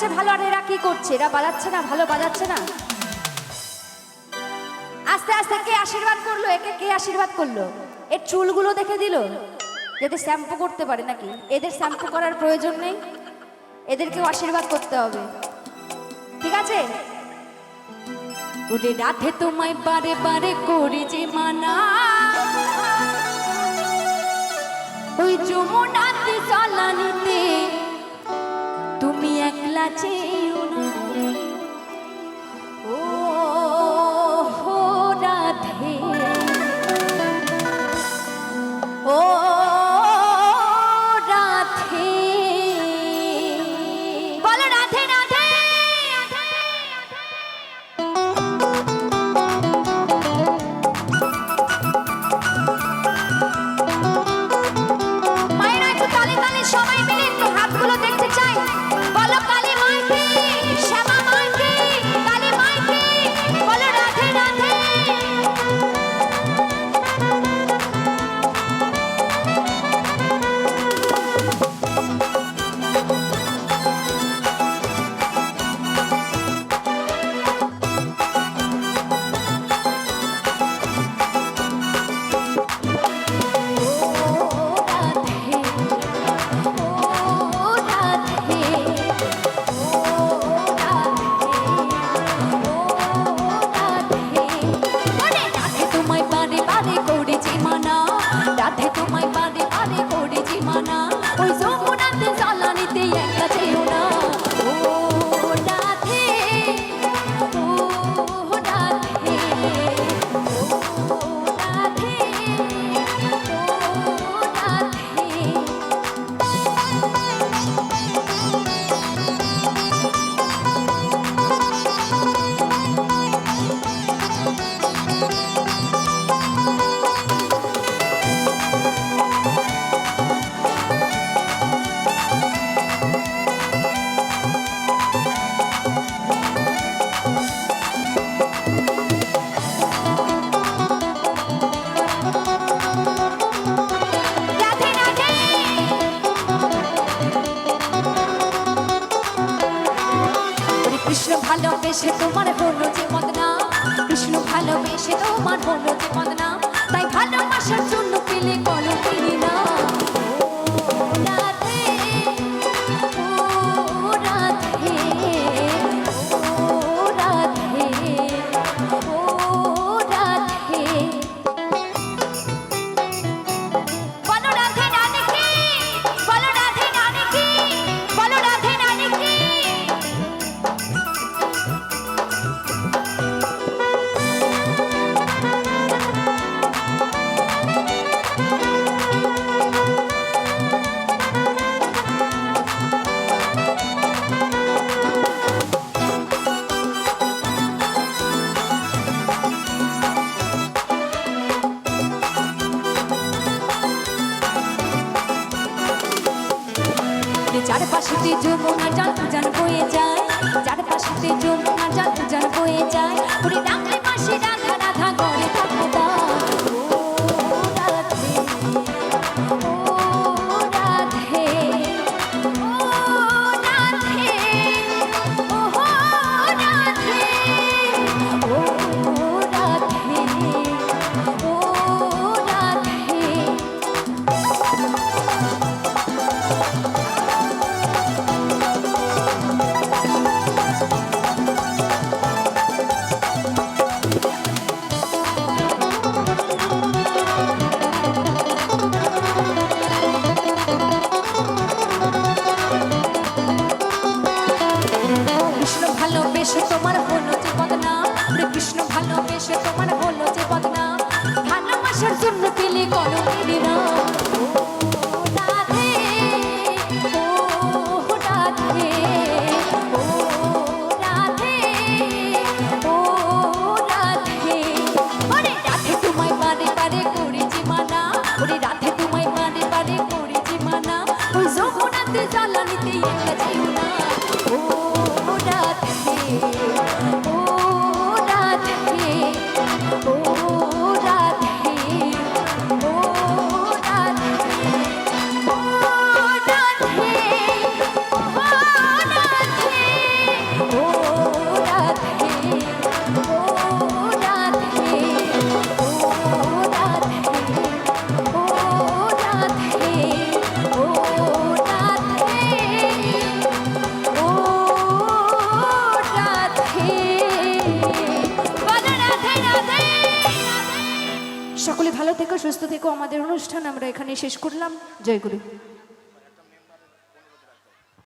বাজাচ্ছে ভালো আর এরা কি করছে? এরা বাজাচ্ছে না, ভালো বাজাচ্ছে না। আস্তে আস্তে কে আশীর্বাদ করল? একে কে আশীর্বাদ করল? এর চুলগুলো দেখে দিল? যাতে শ্যাম্পু করতে পারে নাকি? এদের শ্যাম্পু করার প্রয়োজন নেই? এদেরকেও আশীর্বাদ করতে হবে। ঠিক আছে? ওরে রাধে তোমায় বারে বারে করি যে মানা। ওই যমুনাতে চালানিতে আছে 哎。ভালোবেসে তোমার হলো যার পাশেতে যমুনা জল উজান বয়ে যায়। যার পাশেতে যমুনা জল উজান বয়ে যায়। ভালোবেসে তোমার হলো বদনাম। রে কৃষ্ণ ভালোবেসে তোমার সকলে ভালো থেকো সুস্থ থেকো। আমাদের অনুষ্ঠান আমরা এখানে শেষ করলাম। জয় গুরু।